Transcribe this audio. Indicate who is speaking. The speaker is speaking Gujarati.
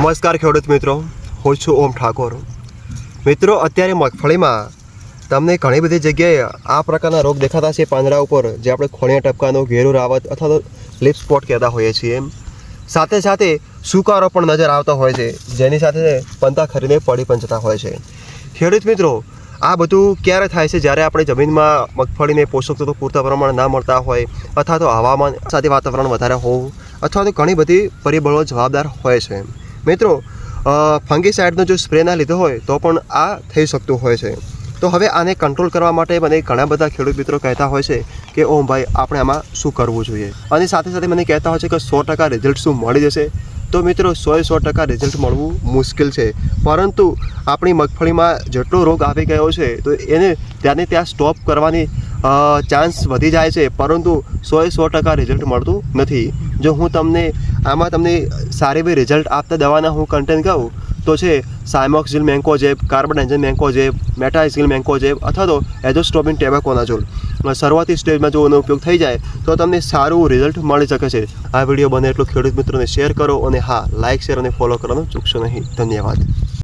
Speaker 1: નમસ્કાર ખેડૂત મિત્રો, હું છું ઓમ ઠાકોર. મિત્રો, અત્યારે મગફળીમાં તમને ઘણી બધી જગ્યાએ આ પ્રકારના રોગ દેખાતા છે પાંદડા ઉપર, જે આપણે ખોણિયા ટપકાનો, ઘેરું રાવત અથવા તો લિપ સ્પોટ કહેતા હોઈએ છીએ. સાથે સાથે સુકારો પણ નજર આવતા હોય છે, જેની સાથે પંતા ખરીને પડી પણ જતા હોય છે. ખેડૂત મિત્રો, આ બધું ક્યારે થાય છે? જ્યારે આપણે જમીનમાં મગફળીને પોષક તત્વો પૂરતા પ્રમાણે ના મળતા હોય, અથવા તો હવામાન સાથે વાતાવરણ વધારે હોવું, અથવા તો ઘણી બધી પરિબળો જવાબદાર હોય છે. મિત્રો ફંગીસાઇડનો જો સ્પ્રે ના લીધો હોય, તો પણ આ થઈ શકતું હોય છે. તો હવે આને કંટ્રોલ કરવા માટે મને ઘણા બધા ખેડૂત મિત્રો કહેતા હોય છે કે ઓમ ભાઈ, આપણે આમાં શું કરવું જોઈએ? અને સાથે સાથે મને કહેતા હોય છે કે, સો ટકા રિઝલ્ટ શું મળી જશે? તો મિત્રો સો સો ટકા રિઝલ્ટ મળવું મુશ્કેલ છે. પરંતુ આપણી મગફળીમાં જેટલો રોગ આવી ગયો છે, તો એને ત્યાંને ત્યાં સ્ટોપ કરવાની ચાન્સ વધી જાય છે. પરંતુ સો સો ટકા રિઝલ્ટ મળતું નથી. જો હું તમને આમાં તમને સારી એવી રિઝલ્ટ આપતા દવાના હું કન્ટેન્ટ કહું, તો છે cymoxanil mancozeb carbendazim mancozeb metalaxyl mancozeb અથવા તો એઝોસ્ટ્રોબિન ટેબાકોનાઝોલ શરૂઆતી સ્ટેજમાં જો એનો ઉપયોગ થઈ જાય, તો તમને સારું રિઝલ્ટ મળી શકે છે. આ વીડિયો બને એટલું ખેડૂત મિત્રોને શેર કરો અને હા લાઇક શેર અને ફોલો કરવાનું ચૂકશો નહીં. ધન્યવાદ.